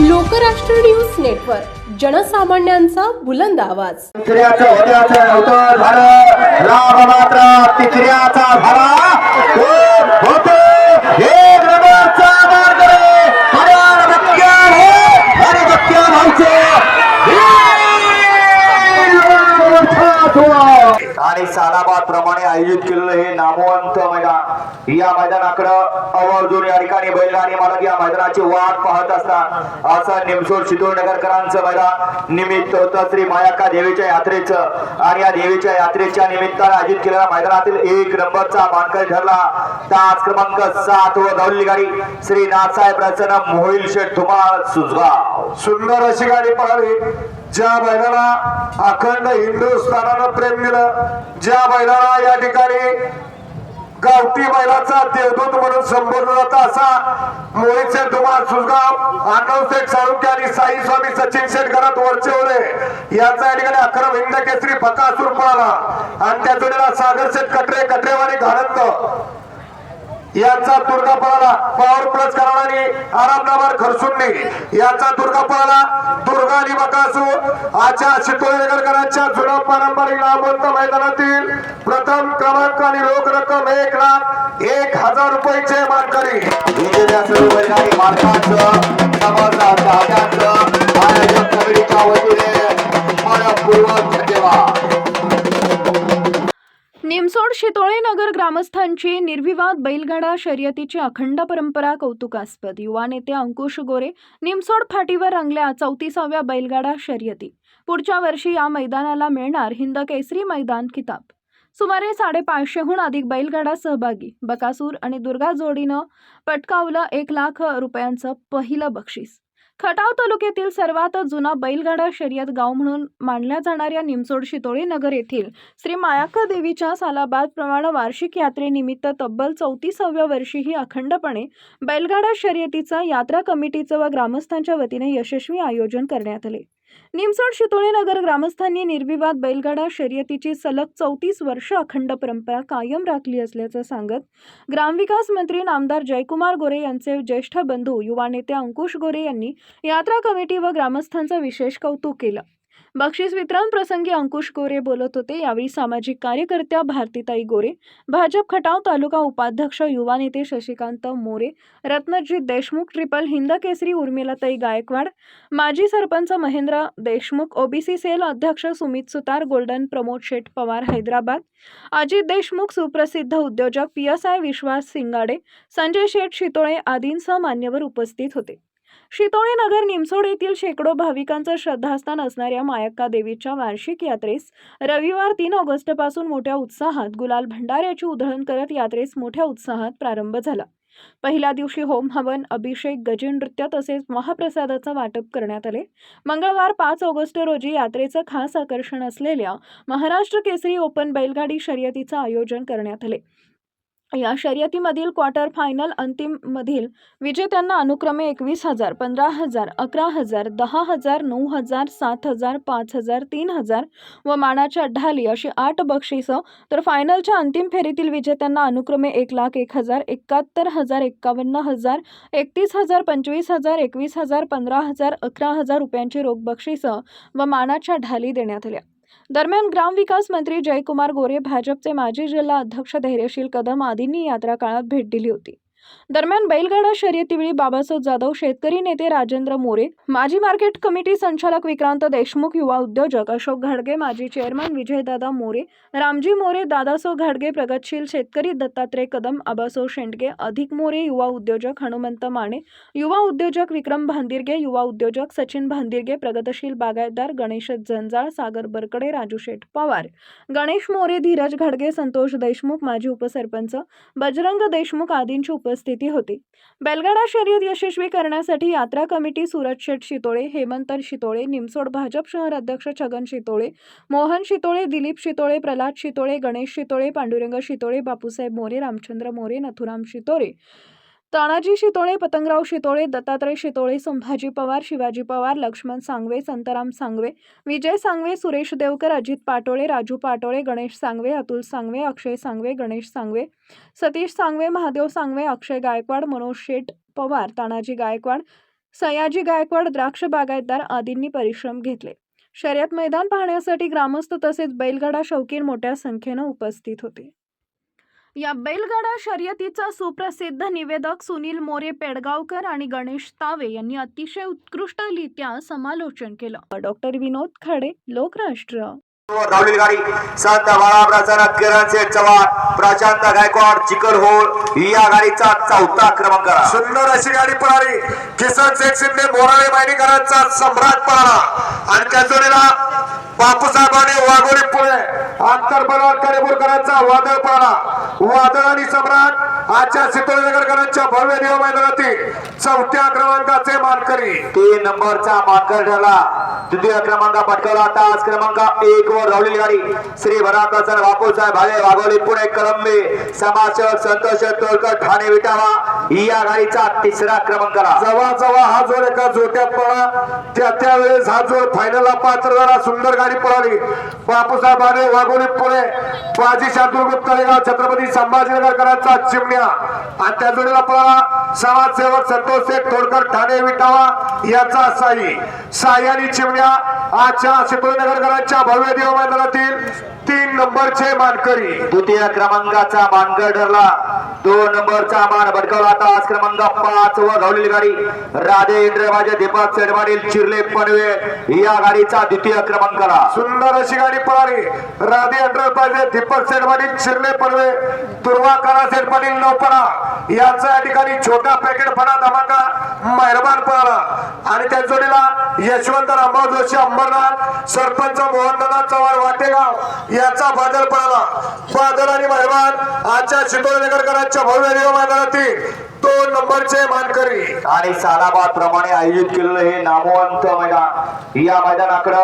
Lokrashtra news network जनसामान्यांचा बुलंद आवाज. तिसऱ्याचं होत्याचं नव्हतं झालं लाभ मात्र तिसऱ्याचा झाला कोण होतो एक नंबरचा मार्गरे पवार बक्क्यार हो आणि बक्क्यार व्हायचे आणि सालाबाद प्रमाणे आयोजित केलेलं हे नामवंत मैदान. या मैदानाकडं आवर्जून या ठिकाणी बैल आणि मालक या मैदानाची वाट पाहत असतात. असं निमसोड शितोळनगरकरांचं मैदान निमित्त होतं श्री मायाका देवीच्या यात्रेचं. आणि या देवीच्या यात्रेच्या निमित्ताने आयोजित केलेल्या मैदानातील एक नंबरचा मानकरी ठरला. तास क्रमांक सात व धावलेली गाडी श्री नाथसाहेब रचना मोहिल शेठ धुमाळ सुजगाव. सुंदर अशी गाडी पळाली ज्या बैलाला अखंड हिंदुस्थानानं प्रेम दिलं ज्या बैलाला या ठिकाणी गावठी बैलाचा देवदूत म्हणून संबोधला जातं असा मोहित शेठ धुमाळ सुसगाव आनंद शेठ साळुंके आणि साई स्वामी सचिन शेठ घरात वरचे होते यांचा या ठिकाणी अकरम हिंद केसरी बकासूर पळाला. आणि त्या जोडीला सागर शेठ कटरे कटरेवाणी घालत. यांचा दुर्गा पळाला पॉवर प्लस करणारी आरामदाबाद खरसुंडे. यांचा दुर्गा पळाला दुर्गा आणि बकासू. आजच्या शितोळेकरांच्या जुना पारंपरिक नामवंत मैदानातील प्रथम क्रमांक आणि रोख रक्कम एक लाख एक हजार रुपयाचे मानकरी. विजेत्या सर्व आयोजक कमिटीच्या वतीने निमसोड शितोळे नगर ग्रामस्थांची निर्विवाद बैलगाडा शर्यतीची अखंड परंपरा कौतुकास्पद. युवा नेते अंकुश गोरे निमसोड फाटीवर रंगल्या चौतीसाव्या बैलगाडा शर्यती. पुढच्या वर्षी या मैदानाला मिळणार हिंद केसरी मैदान किताब सुमारे साडेपाचशेहून अधिक बैलगाडा सहभागी. बकासूर आणि दुर्गा जोडीनं पटकावलं एक लाख रुपयांचं पहिलं बक्षीस. खटाव तालुक्यातील सर्वात जुना बैलगाडा शर्यत गाव म्हणून मानल्या जाणाऱ्या निमसोड शितोळी नगर येथील श्री मायाक्का देवीच्या सालाबाद प्रमाण वार्षिक यात्रेनिमित्त तब्बल चौतीसाव्या वर्षी ही अखंडपणे बैलगाडा शर्यतीचा यात्रा कमिटीचं व ग्रामस्थांच्या वतीने यशस्वी आयोजन करण्यात आले. निमसोड शितोळे नगर ग्रामस्थांनी निर्विवाद बैलगाडा शर्यतीची सलग चौतीस वर्ष अखंड परंपरा कायम राखली असल्याचं सांगत ग्रामविकास मंत्री नामदार जयकुमार गोरे यांचे ज्येष्ठ बंधू युवा नेते अंकुश गोरे यांनी यात्रा कमिटी व ग्रामस्थांचं विशेष कौतुक केलं. बक्षीस वितरण प्रसंगी अंकुश गोरे बोलत होते. यावेळी सामाजिक कार्यकर्त्या भारतीताई गोरे भाजप खटाव तालुका उपाध्यक्ष युवा नेते शशिकांत मोरे रत्नजित देशमुख ट्रिपल हिंद केसरी उर्मिलाताई गायकवाड माजी सरपंच महेंद्र देशमुख ओबीसी सेल अध्यक्ष सुमित सुतार गोल्डन प्रमोद शेठ पवार हैदराबाद अजित देशमुख सुप्रसिद्ध उद्योजक P S I Vishwas Singade Sanjay Sheth Shitole आदींसह मान्यवर उपस्थित होते. शितोळे नगर निमसोड येथील शेकडो भाविकांचं श्रद्धास्थान असणाऱ्या मायक्का देवीच्या वार्षिक यात्रेस रविवार तीन ऑगस्टपासून मोठ्या उत्साहात गुलाल भंडाऱ्याची उधळण करत यात्रेस मोठ्या उत्साहात प्रारंभ झाला. पहिल्या दिवशी होम हवन अभिषेक गजनृत्य तसेच महाप्रसादाचं वाटप करण्यात आले. मंगळवार पाच ऑगस्ट रोजी यात्रेचं खास आकर्षण असलेल्या महाराष्ट्र केसरी ओपन बैलगाडी शर्यतीचं आयोजन करण्यात आले. या शर्यतीमधील क्वार्टर फायनल अंतिममधील विजेत्यांना अनुक्रमे एकवीस हजार पंधरा हजार अकरा हजार दहा हजार नऊ हजार सात हजार पाच हजार तीन हजार व मानाच्या ढाली अशी आठ बक्षिसं. तर फायनलच्या अंतिम फेरीतील विजेत्यांना अनुक्रमे एक लाख एक हजार एकाहत्तर हजार एक्कावन्न हजार एकतीस हजार पंचवीस हजार एकवीस हजार पंधरा हजार अकरा हजार रुपयांची रोख बक्षिसं व मानाच्या ढाली देण्यात आल्या. दरम्यान ग्रामविकास मंत्री जयकुमार गोरे भाजपचे माजी जिल्हा अध्यक्ष धैर्यशील कदम आदींनी यात्रा काळात भेट दिली होती. दरम्यान बैलगाडा शर्यतीवेळी बाबासाहेब जाधव शेतकरी नेते राजेंद्र मोरे माजी मार्केट कमिटी संचालक विक्रांत देशमुख युवा उद्योजक अशोक घाडगे माजी चेअरमन विजयदादा मोरे रामजी मोरे दादासो घाडगे प्रगतशील शेतकरी दत्तात्रय कदम आबासो शेंडगे अधिक मोरे युवा उद्योजक हनुमंत माने युवा उद्योजक विक्रम भांदिरगे युवा उद्योजक सचिन भांदिरगे प्रगतशील बागायतदार गणेश जंजाळ सागर बरकडे राजू शेठ पवार गणेश मोरे धीरज घाडगे संतोष देशमुख माजी उपसरपंच बजरंग देशमुख आदींची उपस्थिती होती. बैलगाडा शर्यत यशस्वी करण्यासाठी यात्रा कमिटी सुरज शेठ शितोळे हेमंत शितोळे निमसोड भाजप शहर अध्यक्ष छगन शितोळे मोहन शितोळे दिलीप शितोळे प्रल्हाद शितोळे गणेश शितोळे पांडुरंग शितोळे बापूसाहेब मोरे रामचंद्र मोरे नथुराम शितोळे तानाजी शितोळे पतंगराव शितोळे दत्तात्रय शितोळे संभाजी पवार शिवाजी पवार लक्ष्मण सांगवे संतराम सांगवे विजय सांगवे सुरेश देवकर अजित पाटोळे राजू पाटोळे गणेश सांगवे अतुल सांगवे अक्षय सांगवे गणेश सांगवे सतीश सांगवे महादेव सांगवे अक्षय गायकवाड मनोज शेठ पवार तानाजी गायकवाड सयाजी गायकवाड द्राक्ष बागायतदार आदींनी परिश्रम घेतले. शर्यत मैदान पाहण्यासाठी ग्रामस्थ तसेच बैलगाडा शौकीन मोठ्या संख्येनं उपस्थित होते. या बैलगाडा शर्यतीचा सुप्रसिद्ध निवेदक सुनील मोरे पेडगावकर आणि गणेश तावे यांनी अतिशय उत्कृष्टरित्या समालोचन केलं. डॉक्टर विनोद खाडे लोकराष्ट्र. धावलेली गाडी संत बाळाप्रसन्न किरण शेठ चव्हाण प्रशांत गायकवाड चिकल होळ या गाडीचा चौथा क्रमांक. सुंदर अशी गाडी पळाली. किसन शेख शिंदे मोराळे मायनीकरांचा सम्राट पळाला. आणि त्या जोडीला बापूसाहेबांनी वाघोरी पुणे अंतर बलवान करेपूरकरांचा वादळ पळाला वादळ आणि सम्राट आजच्या सिद्धोनगरकरांच्या भव्य दिवा मैदानातील चौथ्या क्रमांकाचे मानकरी. तीन नंबरचा मानकर ठरला. द्वितीय क्रमांक पटकावला तास क्रमांक एक वर धावलेली गाडी. श्री भराप्रसन्न बापूसाहेब भाले वाघोली पुणे कलंबे समाजसेवक संतोष तोडकर ठाणे विटावा. या गाडीचा तिसरा क्रमांक. जवळ जवळ हा जोड एका जोट्यात पळा त्या त्यावेळेस हा जोड फायनलला पात्र झाला सुंदर गाडी पळाली. बापूसाहेब आले वाघोली पुणे बाजी शांतुर्गुप्त तळेगाव छत्रपती संभाजीनगरकरांचा चिमण्या. आणि त्या जोडीला पळाला समाजसेवक संतोष शेठ थोडकर ठाणे विटावा याचा साई. साई आणि चिमण्या आजच्या चिपळूणनगरकरांच्या भव्य देव मैदानातील तीन नंबरचे मानकरी. द्वितीय क्रमांकाचा मानकर ठरला दोन नंबरचा मान आता तास क्रमांक पाच व धावलेली गाडी. राधे माझे दीपक सेडवाडील चिरले पनवे या गाडीचा द्वितीय क्रमांक सुंदर अशी गाडी पळाली. राधी अंडर पाहिजे दीपक सेठ चिरले पनवे पडवे दुर्वा करा नौपणा यांचा या ठिकाणी छोटा पॅकेट फणा धमाका मेहरबान पळाला. आणि त्या जोडीला यशवंत रामभाऊ जोशी अंबरनाथ सरपंच मोहनदादा चव्हाण वाटेगाव यांचा बादल पळाला. बादल आणि मेहरबान आजच्या शितोळनगरकरांच्या भव्य देव मैदानातील दोन नंबरचे मानकरी. आणि सालाबाद प्रमाणे आयोजित केलेलं हे नामवंत मैदान. या मैदानाकडं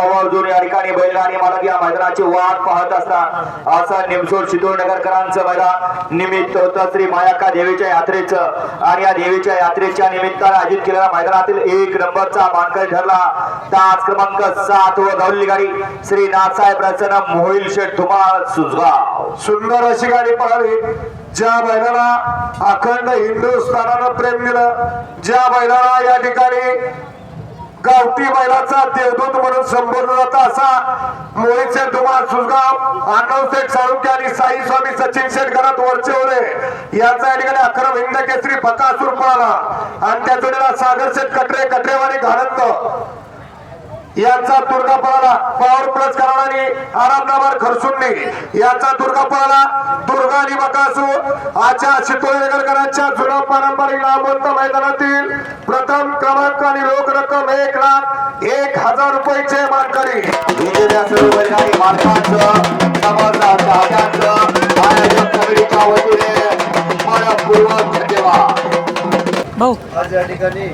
आवर्जून या ठिकाणी बैलगाडी मालक या मैदानाची वाट पाहत असतात. असं निमसोड शितोडनगरकरांचं मैदान निमित्त होतं श्री मायाक्का देवीच्या यात्रेचं. आणि या देवीच्या यात्रेच्या निमित्तानं आयोजित केलेल्या मैदानातील एक नंबरचा मानकरी ठरला. तास क्रमांक सात व धावलेली गाडी श्री नाथसाहेब प्रसन्न मोहिल शेठ धुमाळ सुजगाव. सुंदर अशी गाडी पळाली. ज्या बैलाला अखंड हिंदुस्थानानं प्रेम दिलं ज्या बैलाला या ठिकाणी गावठी बैलाचा देवदूत म्हणून संबोधलं जातं असा मोहित शेठ धुमाळ सुसगाव आनंद शेठ साळुंके आणि साई स्वामी सचिन शेठ घरात वरचे होते यांचा या ठिकाणी अकरम हिंद केसरी बकासूर पळाला. आणि त्या जोडीला सागर शेठ कटरे कटरेवाणी घालत यांचा दुर्गा पळाला पॉवर प्लस करणारी आरामदाबाद खरसुंडी. यांचा दुर्गा पळाला दुर्गा आणि बकासू आजच्या शितोळेकरांच्या जुना पारंपरिक नामवंत मैदानातील प्रथम क्रमांक आणि रोख रक्कम एक लाख एक हजार रुपयाचे मानकरी. धन्यवाद. आज या ठिकाणी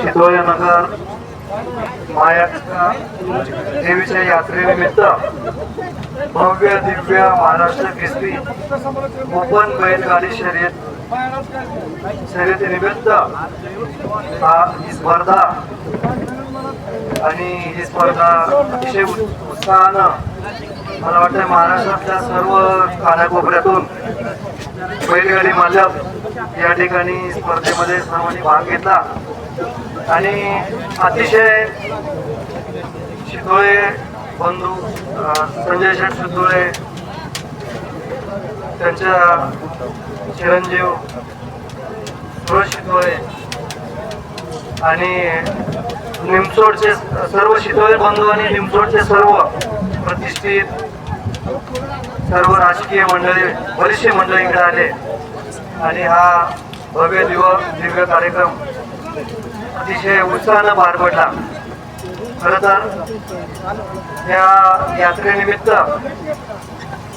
निमसोड शितोळेनगर देवीच्या यात्रेनिमित्त भव्य दिव्य महाराष्ट्र केसरी ओपन बैलगाडी शर्यत शर्यतीनिमित्त हा ही स्पर्धा आणि ही स्पर्धा अतिशय उत्साहानं मला वाटतं महाराष्ट्रातल्या सर्व कानाकोपऱ्यातून बैलगाडी मालक या ठिकाणी स्पर्धेमध्ये सर्वांनी भाग घेतला. आणि अतिशय शितोळे बंधू संजय शेठ शितोळे त्यांच्या चिरंजीव सुरज शितोळे आणि निमसोडचे सर्व शितोळे बंधू आणि निमसोडचे सर्व प्रतिष्ठित सर्व राजकीय मंडळी बरीचशी मंडळी इकडे आले. आणि हा भव्य दिव दिव्य कार्यक्रम अतिशय उत्साहानं पार पडला. खर तर या यात्रेनिमित्त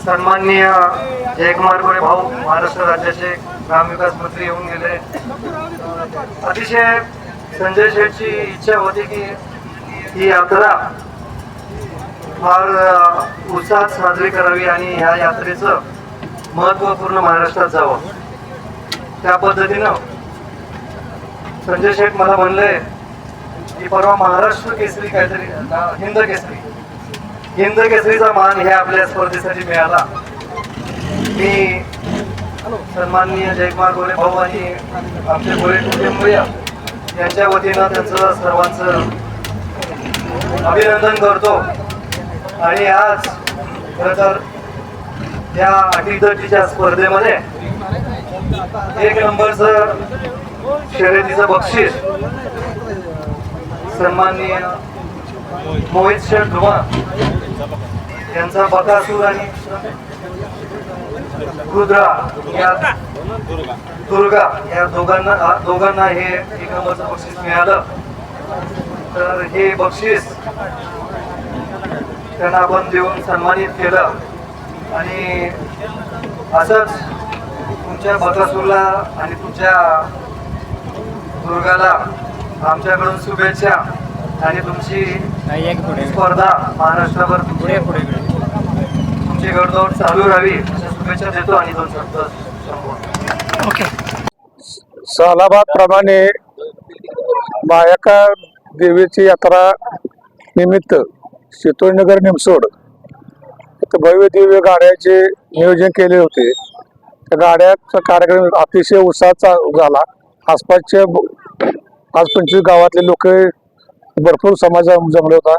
सन्माननीय जयकुमार गोरे भाऊ महाराष्ट्र राज्याचे ग्रामविकास मंत्री येऊन गेले. अतिशय संजय शेठची इच्छा होती की ही यात्रा फार उत्साहात साजरी करावी आणि ह्या यात्रेचं महत्त्वपूर्ण महाराष्ट्रात जावं. त्या पद्धतीनं संजय शेठ मला म्हणले की परवा महाराष्ट्र केसरी काहीतरी हिंद केसरी. हिंद केसरीचा मान हे आपल्या स्पर्धेसाठी मिळाला. मी सन्माननीय जयकुमार गोरे भाऊ आणि आमचे गोरे कुटुंबीय यांच्या वतीनं त्यांचं सर्वांचं अभिनंदन करतो. आणि आज खरं तर या अटीतटीच्या स्पर्धेमध्ये एक नंबरचं शर्यतीचं बक्षीस. सन्माननीय मोहित शेठ धुमा यांचा बकासूर आणि रुद्रा या दुर्गा या दोघांना दोघांना हे एक नंबरचं बक्षीस मिळालं. तर हे बक्षीस त्यांना आपण देऊन सन्मानित केलं. आणि असंच तुमच्या बकासूरला आणि तुमच्या दुर्गाला आमच्याकडून शुभेच्छा आणि तुमची स्पर्धा महाराष्ट्राभर तुमची गडदौड चालू राहावी अशा शुभेच्छा देतो आणि दोन शब्द संपवतो. सालाबाद प्रमाणे मायाका देवीची यात्रा निमित्त शितोळनगर निमसोड इथं भव्य दिव्य गाड्याचे नियोजन केले होते. त्या गाड्याचा कार्यक्रम अतिशय उत्साहाचा झाला. आसपासच्या पाच पंचवीस गावातले लोक भरपूर समाज जमले होता.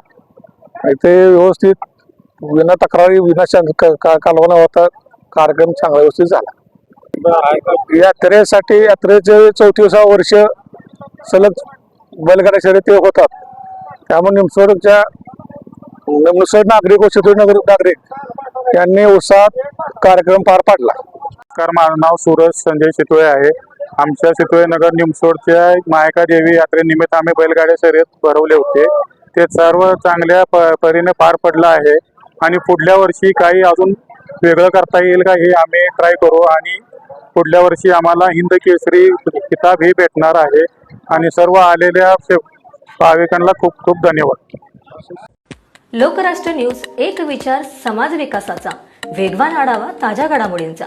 इथे व्यवस्थित विना तक्रारी विना शंक क- का- कालवणा होता. कार्यक्रम चांगला व्यवस्थित झाला. यात्रेसाठी यात्रेचे चौतीसा वर्ष सलग बैलगाड्या शर्यती होतात. त्यामुळे निमसोडच्या निमसोड नागरिक व शितोड नगर नागरिक यांनी उत्साहात कार्यक्रम पार पाडला. नमस्कार माझं नाव सूरज संजय शितोळे आहे. आमच्या शितोळे नगर निमसोडच्या मायका देवी यात्रेनिमित्त आम्ही बैलगाड्या शर्यत भरवले होते. ते सर्व चांगल्या प परीने पार पडलं आहे. आणि पुढल्या वर्षी काही अजून वेगळं करता येईल का हे आम्ही ट्राय करू. आणि पुढल्या वर्षी आम्हाला हिंद केसरी किताब ही भेटणार आहे. आणि सर्व आलेल्या भाविकांना खूप खूप धन्यवाद. लोकराष्ट्र न्यूज एक विचार समाज विकासाचा. वेगवान आढावा ताज्या घडामोडींचा.